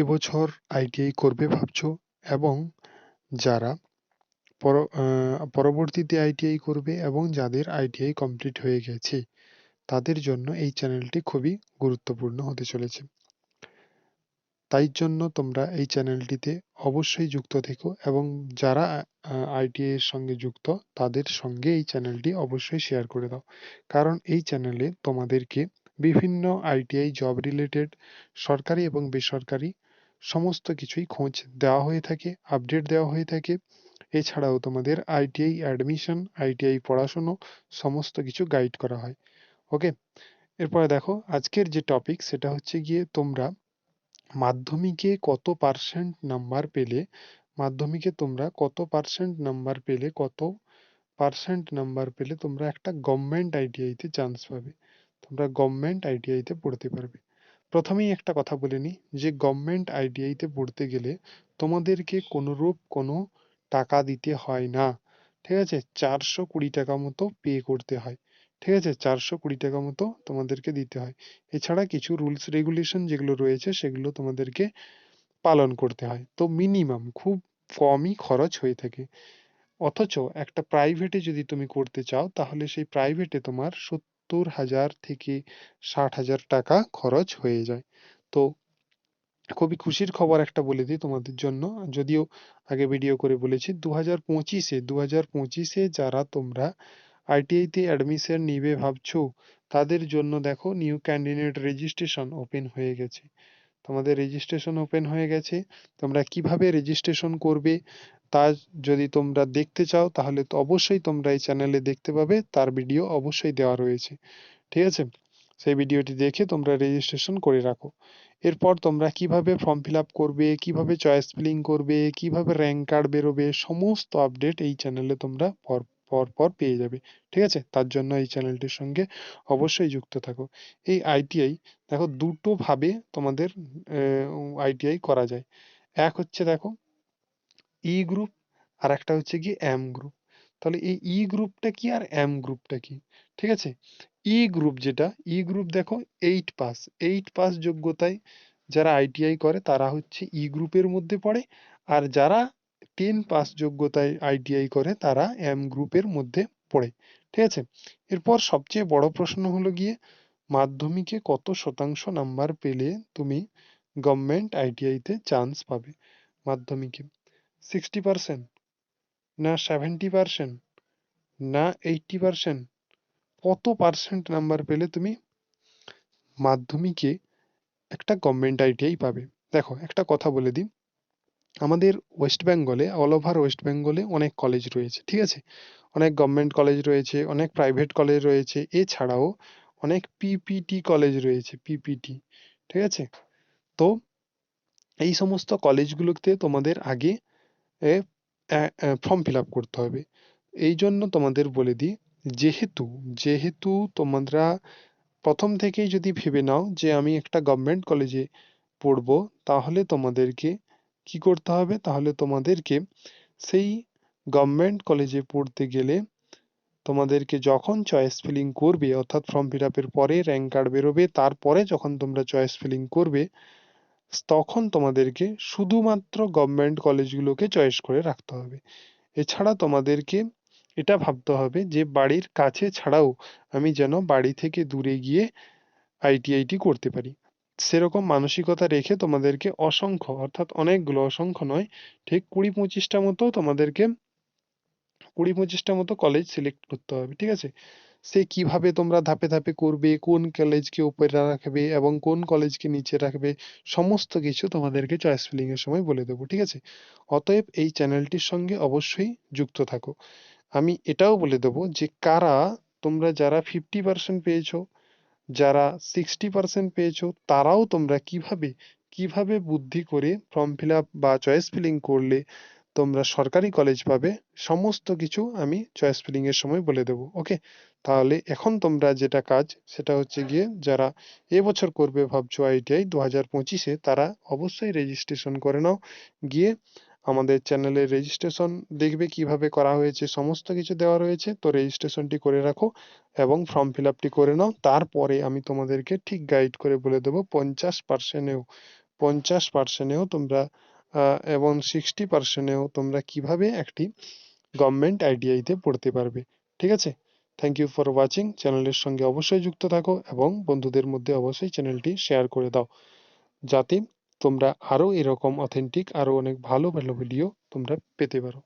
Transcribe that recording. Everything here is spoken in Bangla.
এবছর আইটিআই করবে ভাবছ? এবং যারা পর পরবর্তীতে আইটিআই করবে এবং যাদের আইটিআই কমপ্লিট হয়ে গেছে, তাদের জন্য এই চ্যানেলটি খুবই গুরুত্বপূর্ণ হতে চলেছে। তাই জন্য তোমরা এই চ্যানেলটিতে অবশ্যই যুক্ত থেকো এবং যারা আইটিআই এর সঙ্গে যুক্ত, তাদের সঙ্গে এই চ্যানেলটি অবশ্যই শেয়ার করে দাও। কারণ এই চ্যানেলে তোমাদেরকে বিভিন্ন আইটিআই জব রিলেটেড সরকারি এবং বেসরকারি সমস্ত কিছুই খোঁজ দেওয়া হয়ে থাকে আপডেট দেওয়া হয়ে থাকে। এছাড়াও তোমাদের আইটিআই অ্যাডমিশন আইটিআই পড়াশুনো সমস্ত কিছু গাইড করা হয়। ওকে এরপরে দেখো, আজকের যে টপিক সেটা হচ্ছে গিয়ে তোমরা মাধ্যমিকে কত পার্সেন্ট নাম্বার পেলে, মাধ্যমিকে তোমরা কত পার্সেন্ট নাম্বার পেলে, কত পার্সেন্ট নাম্বার পেলে তোমরা একটা গভর্নমেন্ট আইটিআইতে চান্স পাবে। তোমরা গভর্নমেন্ট আইটিআইতে পড়তে পারবে। প্রথমেই একটা কথা বলে নিই যে গভর্নমেন্ট আইটিআইতে পড়তে গেলে তোমাদেরকে কোনোরূপ কোনো টাকা দিতে হয় না। ঠিক আছে? চারশো কুড়ি টাকা মতো পে করতে হয়। ঠিক আছে? চারশো কুড়ি টাকা মতো তোমাদেরকে দিতে হয়। এছাড়া কিছু রুলস রেগুলেশন যেগুলো রয়েছে সেগুলো তোমাদেরকে পালন করতে হয়। তো মিনিমাম খুব কমই খরচ হয়ে থাকে। অথচ একটা প্রাইভেটে যদি তুমি করতে চাও, তাহলে সেই প্রাইভেটে তোমার সত্তর হাজার থেকে ষাট হাজার টাকা খরচ হয়ে যায়। তো খুবই খুশির খবর একটা বলে দিই তোমাদের জন্য। যদিও আগে ভিডিও করে বলেছি দু হাজার পঁচিশে দু হাজার পঁচিশে যারা তোমরা আইটিআইতে অ্যাডমিশন নিবে ভাবছ, তাদের জন্য দেখো নিউ ক্যান্ডিডেট রেজিস্ট্রেশন ওপেন হয়ে গেছে। তোমাদের রেজিস্ট্রেশন ওপেন হয়ে গেছে, তোমরা কীভাবে রেজিস্ট্রেশন করবে তা যদি তোমরা দেখতে চাও, তাহলে তো অবশ্যই তোমরা এই চ্যানেলে দেখতে পাবে, তার ভিডিও অবশ্যই দেওয়া রয়েছে। ঠিক আছে? সেই ভিডিওটি দেখে তোমরা রেজিস্ট্রেশন করে রাখো। এরপর তোমরা কীভাবে ফর্ম ফিল করবে, কীভাবে চয়েস ফিলিং করবে, কীভাবে র্যাঙ্ক কার্ড বেরোবে, সমস্ত আপডেট এই চ্যানেলে তোমরা পর পর পর পেয়ে যাবে। ঠিক আছে? তার জন্য এই চ্যানেলটির সঙ্গে অবশ্যই যুক্ত থাকো। এই আইটিআই দেখো, দুটো ভাবে তোমাদের আইটিআই করা যায়। এক হচ্ছে, দেখো ই গ্রুপ আর একটা হচ্ছে কি এম গ্রুপ তাহলে এই ই গ্রুপটা কি আর এম গ্রুপটা কি? ঠিক আছে? ই গ্রুপ যেটা ই গ্রুপ দেখো এইট পাস এইট পাস যোগ্যতায় যারা আইটিআই করে, তারা হচ্ছে ই গ্রুপের মধ্যে পড়ে, আর যারা টেন পাস যোগ্যতায় আইটিআই করে তারা এম গ্রুপের মধ্যে পড়ে, ঠিক আছে? এরপর সবচেয়ে বড় প্রশ্ন হলো গিয়ে, মাধ্যমিকে কত শতাংশ নাম্বার পেলে তুমি গভর্নমেন্ট আইটিআইতে চান্স পাবে মাধ্যমিকে? সিক্সটি পারসেন্ট না সেভেন্টি পারসেন্ট না এইটটি পারসেন্ট কত পার্সেন্ট নাম্বার পেলে তুমি মাধ্যমিকে একটা গভর্নমেন্ট আইটিআই পাবে? দেখো, একটা কথা বলে দিই। আমাদের ওয়েস্ট বেঙ্গলে অল ওভার ওয়েস্ট বেঙ্গলে অনেক কলেজ রয়েছে, ঠিক আছে? অনেক গভর্নমেন্ট কলেজ রয়েছে, অনেক প্রাইভেট কলেজ রয়েছে, এছাড়াও অনেক পিপিটি কলেজ রয়েছে পিপিটি ঠিক আছে? তো এই সমস্ত কলেজগুলোতে তোমাদের আগে ফর্ম ফিল আপ করতে হবে। এই জন্য তোমাদের বলে দিই, যেহেতু যেহেতু তোমরা প্রথম থেকেই যদি ভেবে নাও যে আমি একটা গভর্নমেন্ট কলেজে পড়ব, তাহলে তোমাদেরকে কি করতে হবে? তাহলে তোমাদেরকে সেই গভর্নমেন্ট কলেজে পড়তে গেলে তোমাদেরকে যখন চয়েস ফিলিং করবে, অর্থাৎ ফর্ম ফিল আপের পরে র্যাঙ্ক কার্ড বেরোবে, তারপরে যখন তোমরা চয়েস ফিলিং করবে, তখন তোমাদেরকে শুধুমাত্র গভর্নমেন্ট কলেজগুলোকে চয়েস করে রাখতে হবে। এছাড়া তোমাদেরকে এটা ভাবতে হবে যে, বাড়ির কাছে ছাড়াও আমি যেন বাড়ি থেকে দূরে গিয়ে আইটিআইটি করতে পারি। সেরকম মানসিকতা রেখে তোমাদেরকে অসংখ্য, অর্থাৎ অনেকগুলো অসংখ্য নয়, ঠিক কুড়ি পঁচিশটা মতো তোমাদেরকে কুড়ি পঁচিশটা মতো কলেজ সিলেক্ট করতে হবে, ঠিক আছে? সে কীভাবে তোমরা ধাপে ধাপে করবে, কোন কলেজকে উপরে রাখবে এবং কোন কলেজকে নিচে রাখবে, সমস্ত কিছু তোমাদেরকে চয়েস ফিলিং এর সময় বলে দেবো, ঠিক আছে? অতএব এই চ্যানেলটির সঙ্গে অবশ্যই যুক্ত থাকো। আমি এটাও বলে দেবো যে কারা তোমরা যারা ফিফটি পার্সেন্ট পেয়েছ যারা সিক্সটি পার্সেন্ট পেয়েছ, তারাও তোমরা কীভাবে কীভাবে বুদ্ধি করে ফর্ম ফিল আপ বা চয়েস ফিলিং করলে তোমরা সরকারি কলেজ পাবে, সমস্ত কিছু আমি চয়েস ফিলিং এর সময় বলে দেবো ওকে তাহলে এখন তোমরা যেটা কাজ, সেটা হচ্ছে গিয়ে যারা এবছর করবে ভাবছ আইটিআই দু হাজার পঁচিশে, তারা অবশ্যই রেজিস্ট্রেশন করে নাও, গিয়ে আমাদের চ্যানেলে রেজিস্ট্রেশন দেখবে কীভাবে করা হয়েছে, সমস্ত কিছু দেওয়া রয়েছে, তো রেজিস্ট্রেশনটি করে রাখো এবং ফর্ম ফিল আপটি করে নাও। তারপরে আমি তোমাদেরকে ঠিক গাইড করে বলে দেবো, পঞ্চাশ পার্সেন্টেও পঞ্চাশ পার্সেন্টেও তোমরা এবং সিক্সটি পার্সেন্টেও তোমরা কীভাবে একটি গভর্নমেন্ট আইটিআইতে পড়তে পারবে। ঠিক আছে? থ্যাংক ইউ ফর ওয়াচিং চ্যানেলের সঙ্গে অবশ্যই যুক্ত থাকো এবং বন্ধুদের মধ্যে অবশ্যই চ্যানেলটি শেয়ার করে দাও। যাতে তোমরা আরও এরকম অথেন্টিক আরও অনেক ভালো ভালো ভিডিও তোমরা পেতে পারো।